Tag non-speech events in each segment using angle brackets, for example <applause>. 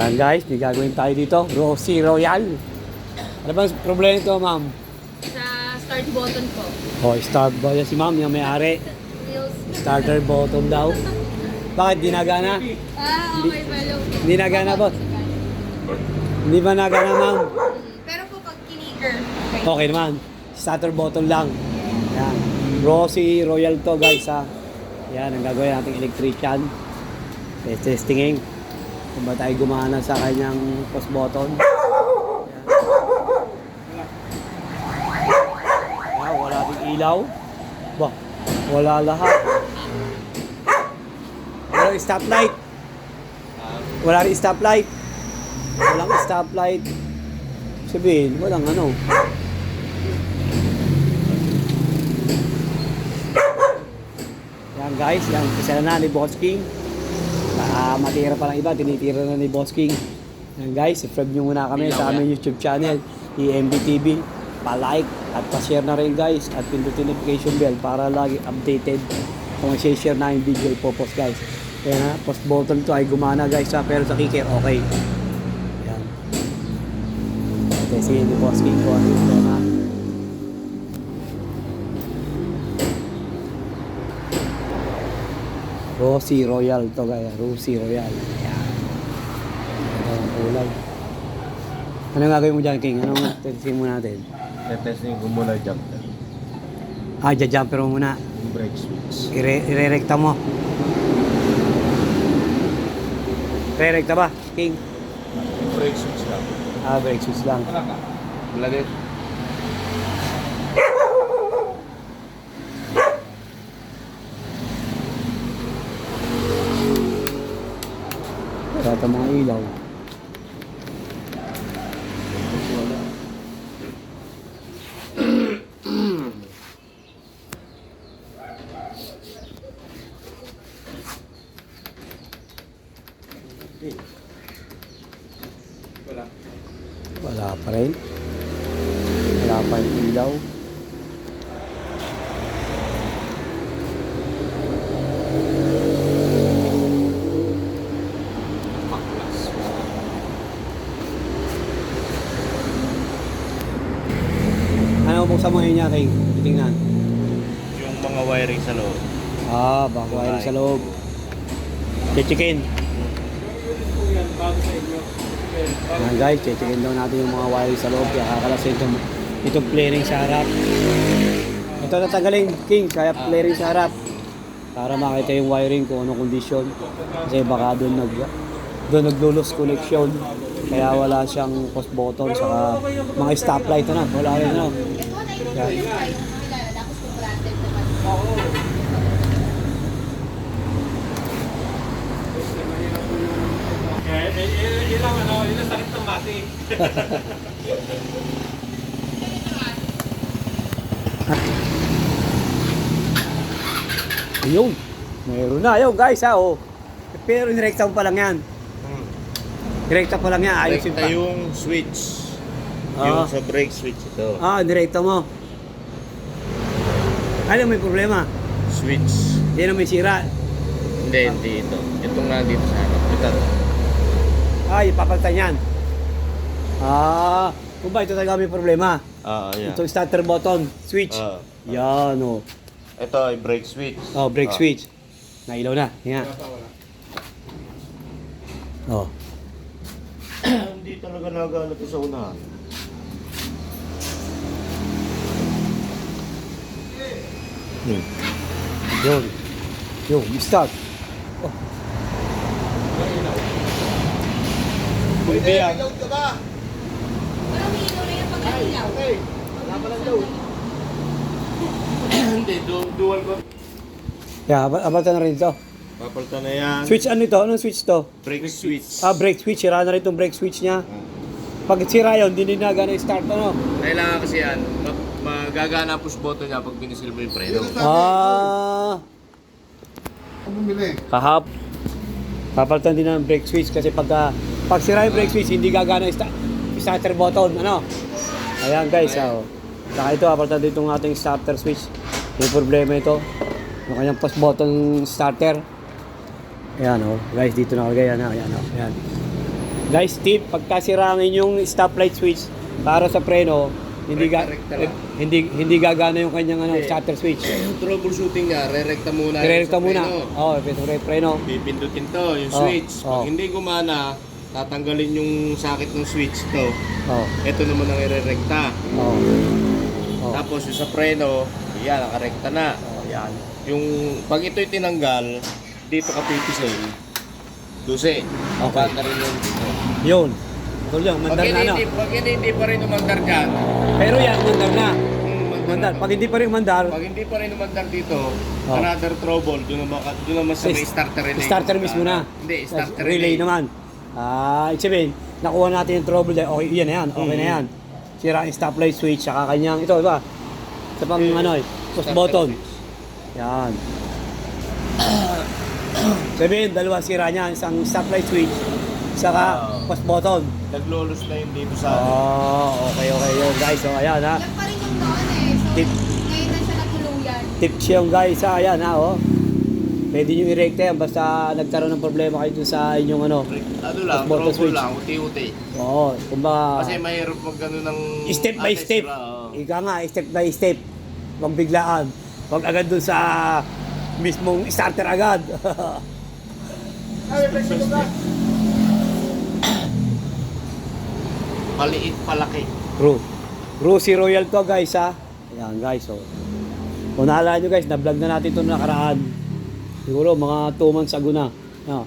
Yan guys, may gagawin tayo dito. Rosy Royal. Ano ba problema ito, ma'am? Sa start button po. Oh, start yan si ma'am, yung may-ari. Starter button daw. Bakit di nagana? Ah, okay, follow. Hindi nagana, boss. Hindi ba nagana, ma'am? Pero po pag kinikir, okay. Okay naman. Starter button lang. Yan. Rosy Royal to guys ha. Yan ang gagawin nating electrician. Test testingin. Kung ba tayo gumana sa kanyang post button. Yan. Ah, wala ding ilaw. Ba, wala lahat. Wala stoplight. Wala rin stoplight. Walang stoplight. Sabihin, walang ano. Yan guys, yan isa na ni Boss King. Ah, matira pa lang iba, tinitira na ni Boss King. Yan guys, subscribe nyo muna kami sa aming YouTube channel, EMB TV. Pa-like at pa-share na rin guys at pindutin notification bell para lagi updated kung i-share na yung video ipopost guys. Kaya na, post button to ay gumana guys ha, pero sa kicker okay. Yan. Kasi ni Boss King ko yung na. Rosy Royal to kaya, Rosy Royal. Ayan. Ito ang kulay. Ano gagawin mo dyan, King? Anong testing mo natin? Tetesting ko muna jumper. Ah, jumper mo muna. Brake switch. Ire irerekta mo. Irerekta ba, King? Brake switch lang. Ah, brake shoes lang. Wala ka. Wala. Wala itong mga ilaw. Wala. Wala pa rin. Wala pa yung ilaw. Paklas. Ano buksan mo yun niya, King? Tingnan. Yung mga wiring sa loob. Ah, baka wire sa loob. Chichikin. Yan guys, chichikin daw natin yung mga wire sa loob. Kaya kakalasin itong, itong flaring sa harap. Ito natanggalin, King, kaya flaring sa harap. Para makita yung wiring kung anong kondisyon. Kasi baka doon nag doon naglulos connection. Kaya wala siyang post button saka mga stoplight na wala rin ano. Yan. Yun lang <laughs> ano, yun ang sakit ng mati. Ayun. Meron na. Ayun guys ha. Oh. Pero direkta pa lang yan. Direkta pa lang yan. Ayusin Direkta pa. yung switch. Ah. Yung sa brake switch ito. Ah, direkta mo. Ano may problema? Switch. Yan ang may sira. Hindi, hindi ito. Itong nandito sa harap. Ito. Ay, papalitan yan. Ah, kung ba ito talaga may problema? Ah, yeah. Ito starter button, switch. Ah. Yan oh. ito ay brake switch. Oh, brake Ah. switch. Nailaw na. Yan. Oh. <coughs> Hindi talaga nagana to sa unahan. Hmm. Yun. Yun, start. Oh. Pwede yan. Pero may ilaw na yung pagkailaw. Hindi, du- dual ko. Yeah, ab- abatan na rin ito. Papalitan na yan. Switch ano ito? Anong switch to? Brake switch. Ah, brake switch. Sira na rin itong brake switch niya. Pag sira yun, hindi na gana start ano. Kailangan kasi yan, magagana ang push button niya pag pinisil mo yung preno. Ah, bumili. kahap. Papalitan din ng brake switch kasi pagka pag sira yung brake switch, hindi gagana yung sta- starter button. Ano? Ayan guys, oh. Saka ito, papalitan din itong ating starter switch. May problema ito. Yung kanyang push button starter. Ayan oh. Guys, dito nakalagay. Ayan, oh. ayan, oh. ayan. Guys, tip, pagka sirangin yung stoplight switch para sa preno, hindi ga, lang. hindi hindi gagana yung kanyang ano, Hindi. shutter switch. Yung troubleshooting nga, re-recta muna. sa muna. Oh, ito pre preno. Pipindutin to, yung Oh, switch. Pag oh. hindi gumana, tatanggalin yung sakit ng switch to. Oh. Ito naman ang ire-recta. Oh. Oh. Tapos yung sa preno, yan, nakarekta na. Oh, yan. Yung pag ito'y tinanggal, dito ka pipisil. Dusi. Okay. Banda rin yung dito. Yun. Pag mandar na ano. pag hindi, hindi pa rin umandar dyan, Pero yan, mandar na. hmm, Mandar. Pag hindi pa rin mandar, Pag hindi pa rin umandar dito, Oh. another trouble, doon naman, doon naman sa may starter relay. starter mismo na. Hindi, starter relay naman. Ah, ibig sabihin, nakuha natin yung trouble dahil okay, yan na yan, okay na Mhm. yan. Sira yung stoplight switch, saka kanyang, ito ba? Sa pang Yung ano eh, push starter button. switch. Yan. Sabihin, dalawa sira niya, isang stoplight switch, saka Ah. push button. Naglolos na yun dito sa atin. Oh, okay, okay yun guys. So, ayan ha. Yan pa rin yung noon eh. So, Tip. ngayon na siya natuluyan. Tips yung guys ha, ayan ha, oh. Pwede nyo i-recta yan basta nagkaroon ng problema kayo dun sa inyong ano. Ano lang, trouble switch. lang, uti-uti. Oo, kumbaga, Kasi mahirap mag ano ng... step by step. sira, oo. Ika nga, step by step. Huwag biglaan. Huwag agad dun sa mismong starter agad. <laughs> Maliit, palaki. True. Rusi Royal to guys ha. Ayan guys, so. Kung naalala nyo guys, na-vlog na natin ito nakaraan. Siguro mga 2 months ago na. Ayan.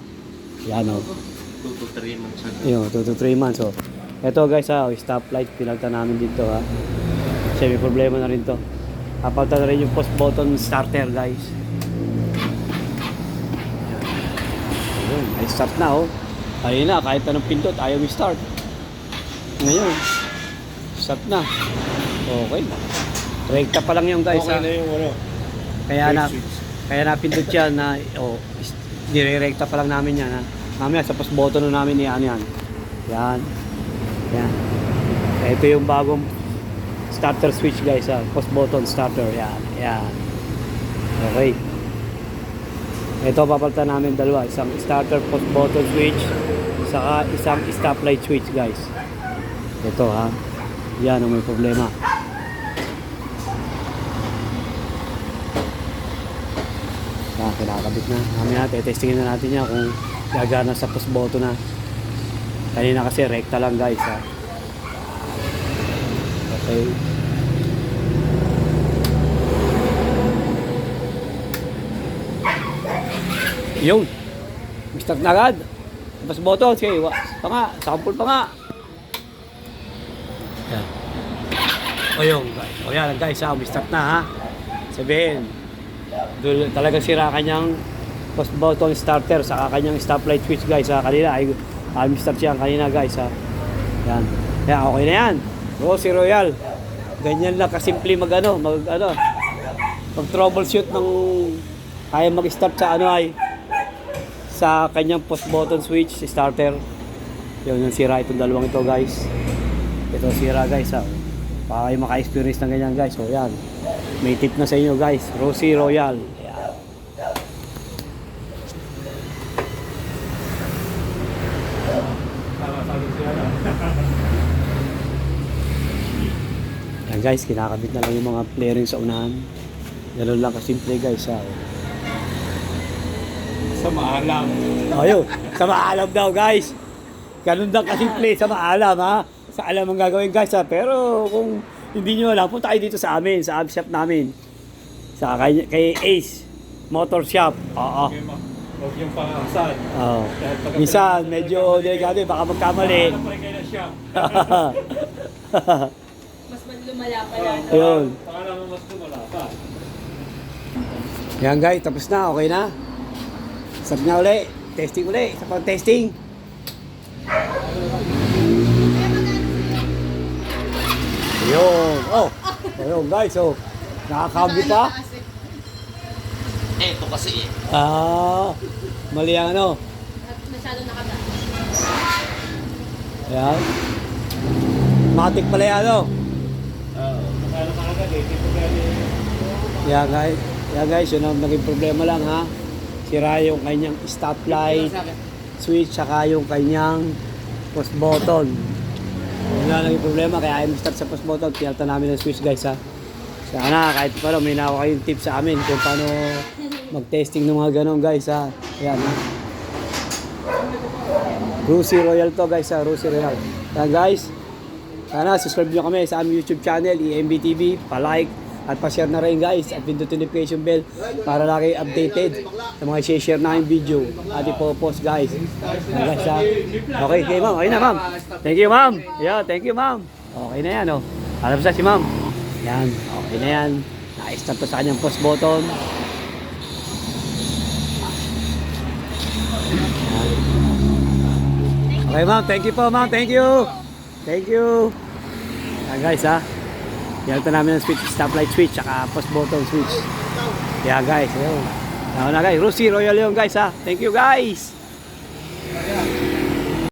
Yan o. 2 to 3 months ago. Ayun, 2 to 3 months. So, ito guys ha, oh, stoplight, pinagta namin dito ha. Kasi may problema na rin to. Kapalta na rin yung post button starter guys. Ayun, ay start na oh. Ayun na, kahit anong pindot, ayaw i-start. Ngayon, start na. Okay. Rekta pa lang yung guys okay ha. na yung ano. Kaya na, kaya napindot yan na, oh, is- nire-recta pa lang namin yan ha. Mamaya sa post button na namin yan yan. Yan. Yan. Ito yung bagong starter switch guys ha. Post button starter. Yan. Yan. Okay. Ito papalitan namin dalawa. Isang starter post button switch. Saka isang stoplight switch guys. Ito ha. Yan ang may problema. Yan, kinakabit na. Mamaya testingin na natin yan kung gagana sa push button na. Kanina kasi rekta lang guys ha. Okay. Yun. Start na agad. Push button. Sige, pa nga. Sample pa nga. O yun. O yan guys ha. Start na ha. Sabihin. Talaga sira kanyang push button starter sa kanyang stoplight switch guys ha. Kanina ay uh, start siya kanina guys ha. Yan. Yan okay na yan. Oo si Royal. Ganyan lang kasimple mag ano, mag ano, mag troubleshoot ng kaya mag-start sa ano ay sa kanyang push button switch starter. Yun yung sira itong dalawang ito guys. Ito sira guys ha. Para kayo maka-experience ng ganyan guys. So yan. May tip na sa inyo guys. Rosie Royal. Yan. Yan guys, kinakabit na lang yung mga flaring sa unahan. Ganun lang kasimple guys ha. Sa maalam. Ayun, sa maalam daw guys. Ganun lang kasimple sa maalam ha. Sa alam ang gagawin guys ha. Pero kung hindi nyo alam, punta kayo dito sa amin, sa ab shop namin. Sa kay, kay Ace Motor Shop. Oo. Huwag yung pangasal. Oo. Minsan, medyo delikado eh, baka magkamali. <laughs> Mas lumala pa yan. Ayun. Pangalan mo mas tumala pa. Yan guys, tapos na, okay na. Start na uli. Testing uli. Sa pang-testing. Ayun. Oh. Ayun guys, oh. Nakakabit pa. Eto kasi eh. Ah. Mali ang ano. Masyado nakaba. Ayan. Matik pala yan, ano. Pangalan ka agad eh. Kaya Yan guys. Yan guys, yun ang naging problema lang ha. Sira yung kanyang stoplight, switch, saka yung kanyang post button. Yun nga lang yung problema, kaya ayaw start sa post button, pinalta namin ng switch guys ha. Sana kahit paano may nawa kayong tips sa amin kung paano mag-testing ng mga ganun guys ha. Ayan ha. Rusi Royal to guys ha, Rusi Royal. Yan guys, sana subscribe nyo kami sa aming YouTube channel, E EMB TV, pa-like at pa-share na rin guys at pindutin notification bell para lagi updated sa mga share namin video at ipopost guys. Yan guys ha. Okay, okay ma'am, okay na ma'am. Thank you ma'am. Yeah, thank you ma'am. Okay na yan oh. Alam sa si ma'am. Yan, okay na yan. Na-start to sa kanyang post button. Okay ma'am, thank you po ma'am, thank you. Thank you. Yan guys ha. Yan namin ng switch, stoplight switch, saka post button switch. Yeah guys, yun. Yan na guys, Rusi Royal yun guys ha. Thank you guys.